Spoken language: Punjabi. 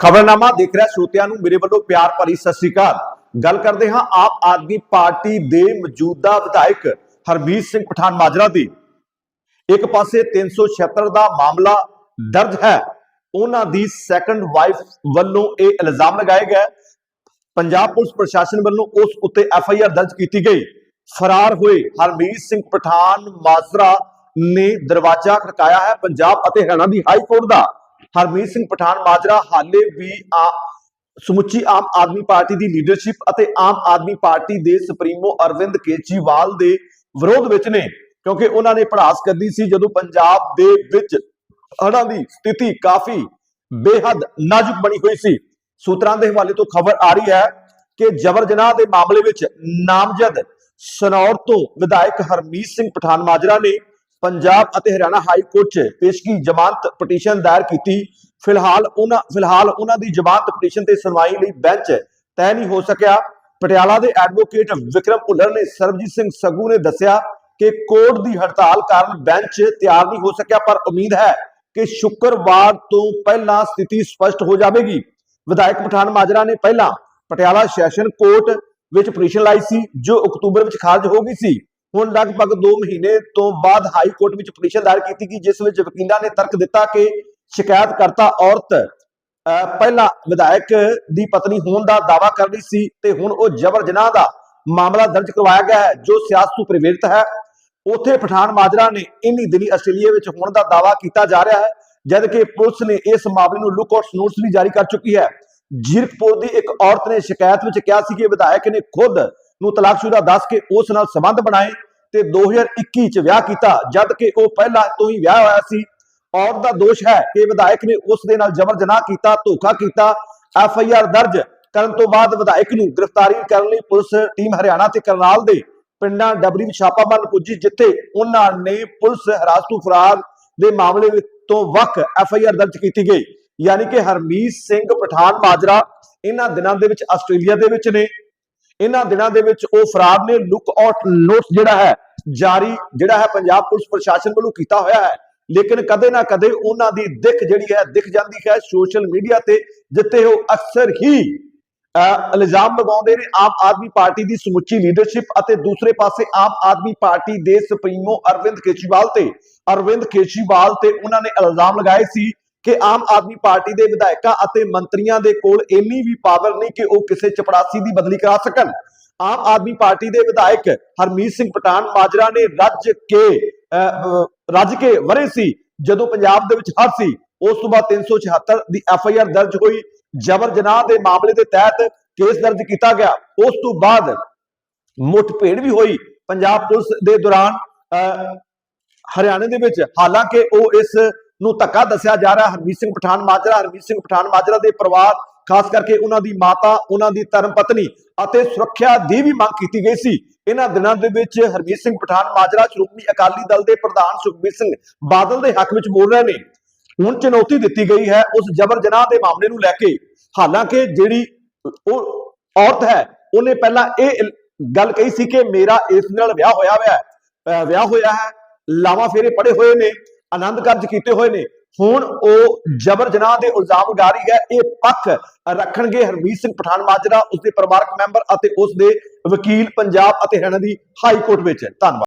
ਖਬਰਨਾਮਾ ਦੇਖ ਰਿਹਾ ਸਰੋਤਿਆਂ ਨੂੰ, ਮੇਰੇ ਵੱਲੋਂ ਪਿਆਰ ਭਰੀ ਸਤਿ ਸ੍ਰੀ ਅਕਾਲ। ਗੱਲ ਕਰਦੇ ਹਾਂ ਆਪ ਆਦਮੀ ਪਾਰਟੀ ਦੇ ਮੌਜੂਦਾ ਵਿਧਾਇਕ ਹਰਮੀਤ ਸਿੰਘ ਪਠਾਨ ਮਾਜਰਾ ਦੀ। ਇੱਕ ਪਾਸੇ 376 ਦਾ ਮਾਮਲਾ ਦਰਜ ਹੈ। ਉਹਨਾਂ ਦੀ ਸੈਕੰਡ ਵਾਈਫ ਵੱਲੋਂ ਇਹ ਇਲਜ਼ਾਮ ਲਗਾਏ ਗਏ। ਪੰਜਾਬ ਪੁਲਿਸ ਪ੍ਰਸ਼ਾਸਨ ਵੱਲੋਂ ਉਸ ਉੱਤੇ ਐਫ ਆਈ ਆਰ ਦਰਜ ਕੀਤੀ ਗਈ। ਫਰਾਰ ਹੋਏ ਹਰਮੀਤ ਸਿੰਘ ਪਠਾਨ ਮਾਜਰਾ ਨੇ ਦਰਵਾਜ਼ਾ ਖੜਕਾਇਆ ਹੈ। ਪੰਜਾਬ ਅਤੇ ਹਰਿਆਣਾ ਦੀ ਹਾਈ ਕੋਰਟ ਦਾ ਹਰਮੀਤ ਸਿੰਘ ਪਠਾਨ ਮਾਜਰਾ ਹਾਲੇ ਵੀ ਆ- ਸਮੁੱਚੀ ਆਮ ਆਦਮੀ ਪਾਰਟੀ ਦੀ ਲੀਡਰਸ਼ਿਪ ਅਤੇ ਆਮ ਆਦਮੀ ਪਾਰਟੀ ਦੇ ਸੁਪਰੀਮੋ ਅਰਵਿੰਦ ਕੇਜਰੀਵਾਲ ਦੇ ਵਿਰੋਧ ਵਿੱਚ ਨੇ, ਕਿਉਂਕਿ ਉਹਨਾਂ ਨੇ ਪੜਾਸ ਕਰਨੀ ਸੀ ਜਦੋਂ ਪੰਜਾਬ ਦੇ ਵਿੱਚ ਹੜ੍ਹਾਂ ਦੀ ਸਥਿਤੀ ਕਾਫੀ ਬੇਹੱਦ ਨਾਜ਼ੁਕ ਬਣੀ ਹੋਈ ਸੀ। ਸੂਤਰਾਂ ਦੇ ਹਵਾਲੇ ਤੋਂ ਖਬਰ ਆ ਰਹੀ ਹੈ ਕਿ ਜਬਰ ਜਨਾਹ ਦੇ ਮਾਮਲੇ ਵਿੱਚ ਨਾਮਜ਼ਦ ਸਨੌਰ ਤੋਂ ਵਿਧਾਇਕ ਹਰਮੀਤ ਸਿੰਘ ਪਠਾਨ ਮਾਜਰਾ ਨੇ ਪੰਜਾਬ ਅਤੇ ਹਰਿਆਣਾ ਹਾਈ ਕੋਰਟ 'ਚ ਪੇਸ਼ਗੀ ਜ਼ਮਾਨਤ ਪਟੀਸ਼ਨ ਦਾਇਰ ਕੀਤੀ। ਫਿਲਹਾਲ ਉਹਨਾਂ ਫਿਲਹਾਲ ਉਹਨਾਂ ਦੀ ਜ਼ਮਾਨਤ ਪਟੀਸ਼ਨ ਤੇ ਸੁਣਵਾਈ ਲਈ ਬੈਂਚ ਤੈਅ ਨਹੀਂ ਹੋ ਸਕਿਆ। ਪਟਿਆਲਾ ਦੇ ਐਡਵੋਕੇਟ ਵਿਕਰਮ ਭੁੱਲਰ ਨੇ ਸਰਬਜੀਤ ਸਿੰਘ ਸੱਗੂ ਨੇ ਦੱਸਿਆ ਕਿ ਕੋਰਟ ਦੀ ਹੜਤਾਲ ਕਾਰਨ ਬੈਂਚ ਤਿਆਰ ਨਹੀਂ ਹੋ ਸਕਿਆ, ਪਰ ਉਮੀਦ ਹੈ ਕਿ ਸ਼ੁੱਕਰਵਾਰ ਤੋਂ ਪਹਿਲਾਂ ਸਥਿਤੀ ਸਪਸ਼ਟ ਹੋ ਜਾਵੇਗੀ। ਵਿਧਾਇਕ ਪਠਾਨ ਮਾਜਰਾ ਨੇ ਪਹਿਲਾਂ ਪਟਿਆਲਾ ਸੈਸ਼ਨ ਕੋਰਟ ਵਿੱਚ ਪਟੀਸ਼ਨ ਲਾਈ ਸੀ, ਜੋ ਅਕਤੂਬਰ ਵਿੱਚ ਖਾਰਜ ਹੋ ਗਈ ਸੀ। ਹੁਣ ਲਗਭਗ 2 ਮਹੀਨੇ ਤੋਂ ਬਾਅਦ ਹਾਈ ਕੋਰਟ ਵਿੱਚ ਪਟੀਸ਼ਨ ਦਾਇਰ ਕੀਤੀ ਗਈ ਜਿਸ ਵਿੱਚ ਵਕੀਲਾਂ ਨੇ ਤਰਕ ਦਿੱਤਾ ਕਿ ਸ਼ਿਕਾਇਤਕਰਤਾ ਔਰਤ ਅਹ, ਵਿਧਾਇਕ ਦੀ ਪਤਨੀ ਹੋਣ ਦਾ ਦਾਅਵਾ ਕਰ ਰਹੀ ਸੀ ਤੇ ਹੁਣ ਉਹ ਜਬਰ ਜਨਾਹ ਦਾ ਮਾਮਲਾ ਦਰਜ ਕਰਵਾਇਆ ਗਿਆ ਹੈ ਜੋ ਸਿਆਸਤ ਤੋਂ ਪ੍ਰੇਰਿਤ ਹੈ। ਉਥੇ ਪਠਾਨ ਮਾਜਰਾ ਨੇ ਇੰਨੀ ਦਿਨੀ ਆਸਟ੍ਰੇਲੀਆ ਵਿੱਚ ਹੋਣ ਦਾ ਦਾਅਵਾ ਕੀਤਾ ਜਾ ਰਿਹਾ ਹੈ ਜਦ ਕਿ ਪੁਲਿਸ ਨੇ ਇਸ ਮਾਮਲੇ ਨੂੰ ਲੁੱਕ ਆਊਟ ਨੋਟਿਸ ਵੀ ਜਾਰੀ ਕਰ ਚੁੱਕੀ ਹੈ। ਜੀਰਕਪੁਰ ਦੀ ਇੱਕ ਔਰਤ ਨੇ ਸ਼ਿਕਾਇਤ ਵਿੱਚ ਕਿਹਾ ਸੀ ਕਿ ਵਿਧਾਇਕ ਨੇ ਖੁਦ ਨੂੰ ਤਲਾਕਸ਼ੁਦਾ ਦੱਸ ਕੇ ਉਸ ਨਾਲ ਸੰਬੰਧ ਬਣਾਏ ਤੇ 2021 ਚ ਵਿਆਹ ਕੀਤਾ, ਜਦ ਕਿ ਉਹ ਪਹਿਲਾਂ ਤੋਂ ਹੀ ਵਿਆਹ ਹੋਇਆ ਸੀ। ਔਰਤ ਦਾ ਦੋਸ਼ ਹੈ ਕਿ ਵਿਧਾਇਕ ਨੇ ਉਸ ਦੇ ਨਾਲ ਜਬਰ ਜਨਾਹ ਕੀਤਾ, ਧੋਖਾ ਕੀਤਾ। ਐਫ ਆਈ ਆਰ ਦਰਜ ਕਰਨ ਤੋਂ ਬਾਅਦ ਵਿਧਾਇਕ ਨੂੰ ਗ੍ਰਿਫਤਾਰੀ ਕਰਨ ਲਈ ਪੁਲਿਸ ਟੀਮ ਹਰਿਆਣਾ ਤੇ ਕਰਨਾਲ ਦੇ ਪਿੰਡਾਂ ਡਬਰੀ ਵਿੱਚ ਛਾਪਾ ਪੁੱਜੀ, ਜਿੱਥੇ ਉਹਨਾਂ ਨੇ ਪੁਲਿਸ ਹਰਾਸਤੂ ਫਰਾਰ ਦੇ ਮਾਮਲੇ ਤੋਂ ਵੱਖ ਐਫ ਆਈ ਆਰ ਦਰਜ ਕੀਤੀ ਗਈ। ਯਾਨੀ ਕਿ ਹਰਮੀਤ ਸਿੰਘ ਪਠਾਨ ਮਾਜਰਾ ਇਹਨਾਂ ਦਿਨਾਂ ਦੇ ਵਿੱਚ ਆਸਟ੍ਰੇਲੀਆ ਦੇ ਵਿੱਚ ਨੇ। ਇਹਨਾਂ ਦਿਨਾਂ ਦੇ ਵਿੱਚ ਉਹ ਫਰਾਰ ਨੇ ਲੁੱਕ ਆਊਟ ਨੋਟਿਸ ਜਿਹੜਾ ਹੈ ਜਾਰੀ ਜਿਹੜਾ ਹੈ ਪੰਜਾਬ ਪੁਲਿਸ ਪ੍ਰਸ਼ਾਸਨ ਵੱਲੋਂ ਕੀਤਾ ਹੋਇਆ ਹੈ। ਲੇਕਿਨ ਕਦੇ ਨਾ ਕਦੇ ਉਹਨਾਂ ਦੀ ਦਿੱਖ ਜਿਹੜੀ ਹੈ ਦਿਖ ਜਾਂਦੀ ਹੈ ਸੋਸ਼ਲ ਮੀਡੀਆ ਤੇ ਜਿੱਥੇ ਉਹ ਅਕਸਰ ਹੀ ਅਹ, ਇਲਜ਼ਾਮ ਲਗਾਉਂਦੇ ਨੇ ਆਮ ਆਦਮੀ ਪਾਰਟੀ ਦੀ ਸਮੁੱਚੀ ਲੀਡਰਸ਼ਿਪ ਅਤੇ ਦੂਸਰੇ ਪਾਸੇ ਆਮ ਆਦਮੀ ਪਾਰਟੀ ਦੇ ਸੁਪਰੀਮੋ ਅਰਵਿੰਦ ਕੇਜਰੀਵਾਲ ਤੇ। ਅਰਵਿੰਦ ਕੇਜਰੀਵਾਲ ਤੇ ਉਹਨਾਂ ਨੇ ਇਲਜ਼ਾਮ ਲਗਾਏ ਸੀ ਕਿ ਆਮ ਆਦਮੀ ਪਾਰਟੀ ਦੇ ਵਿਧਾਇਕਾਂ ਅਤੇ ਮੰਤਰੀਆਂ ਦੇ ਕੋਲ ਇੰਨੀ ਵੀ ਪਾਵਰ ਨਹੀਂ ਕਿ ਉਹ ਕਿਸੇ ਚਪੜਾਸੀ ਦੀ ਬਦਲੀ ਕਰਾ ਸਕਣ। ਆਮ ਆਦਮੀ ਪਾਰਟੀ ਦੇ ਵਿਧਾਇਕ ਹਰਮੀਤ ਸਿੰਘ ਪਠਾਨ ਮਾਜਰਾ ਨੇ ਰੱਜ ਕੇ ਰੱਜ ਕੇ ਵਰੇ ਸੀ। ਜਦੋਂ ਪੰਜਾਬ ਦੇ ਵਿੱਚ ਹਰ ਸੀ ਉਸ ਤੋਂ ਬਾਅਦ 376 ਦੀ ਐਫ ਆਈ ਆਰ ਦਰਜ ਹੋਈ। ਜਬਰ ਜਨਾਹ ਦੇ ਮਾਮਲੇ ਦੇ ਤਹਿਤ ਕੇਸ ਦਰਜ ਕੀਤਾ ਗਿਆ। ਉਸ ਤੋਂ ਬਾਅਦ ਮੁੱਠਭੇੜ ਵੀ ਹੋਈ ਪੰਜਾਬ ਪੁਲਿਸ ਦੇ ਦੌਰਾਨ ਅਹ, ਹਰਿਆਣੇ ਦੇ ਵਿੱਚ। ਹਾਲਾਂਕਿ ਉਹ ਇਸ ਨੂੰ ਧੱਕਾ ਦੱਸਿਆ ਜਾ ਰਿਹਾ। ਹਰਮੀਤ ਸਿੰਘ ਪਠਾਨ ਮਾਜਰਾ, ਹਰਮੀਤ ਸਿੰਘ ਪਠਾਨ ਮਾਜਰਾ ਦੇ ਪਰਿਵਾਰ, ਖਾਸ ਕਰਕੇ ਉਹਨਾਂ ਦੀ ਮਾਤਾ, ਉਹਨਾਂ ਦੀ ਧਰਮ ਪਤਨੀ ਅਤੇ ਸੁਰੱਖਿਆ ਦੀ ਵੀ ਮੰਗ ਕੀਤੀ ਗਈ ਸੀ। ਇਹਨਾਂ ਦਿਨਾਂ ਦੇ ਵਿੱਚ ਹਰਮੀਤ ਸਿੰਘ ਪਠਾਨ ਮਾਜਰਾ ਸ਼੍ਰੋਮਣੀ ਅਕਾਲੀ ਦਲ ਦੇ ਪ੍ਰਧਾਨ ਸੁਖਬੀਰ ਸਿੰਘ ਬਾਦਲ ਦੇ ਹੱਕ ਵਿੱਚ ਬੋਲ ਰਹੇ ਨੇ। ਹੁਣ ਚੁਣੌਤੀ ਦਿੱਤੀ ਗਈ ਹੈ ਉਸ ਜਬਰ ਜਨਾਹ ਦੇ ਮਾਮਲੇ ਨੂੰ ਲੈ ਕੇ। ਹਾਲਾਂਕਿ ਜਿਹੜੀ ਉਹ ਔਰਤ ਹੈ, ਉਹਨੇ ਪਹਿਲਾਂ ਇਹ ਗੱਲ ਕਹੀ ਸੀ ਕਿ ਮੇਰਾ ਇਸ ਨਾਲ ਵਿਆਹ ਹੋਇਆ ਹੋਇਆ ਹੈ। ਵਿਆਹ ਹੋਇਆ ਹੈ, ਲਾਵਾਂ ਫੇਰੇ ਪੜੇ ਹੋਏ ਨੇ। ਆਨੰਦ ਕਾਰਜ ਕੀਤੇ ਹੋਏ ਨੇ। ਹੁਣ ਉਹ ਜਬਰ ਜਨਾਹ ਦੇ ਇਲਜ਼ਾਮ ਲਗਾ ਰਹੀ ਹੈ। ਇਹ ਪੱਖ ਰੱਖਣਗੇ ਹਰਮੀਤ ਸਿੰਘ ਪਠਾਨ ਮਾਜਰਾ, ਉਸਦੇ ਪਰਿਵਾਰਕ ਮੈਂਬਰ ਅਤੇ ਉਸ ਦੇ ਵਕੀਲ ਪੰਜਾਬ ਅਤੇ ਹਰਿਆਣਾ ਦੀ ਹਾਈ ਕੋਰਟ ਵਿੱਚ। ਧੰਨਵਾਦ।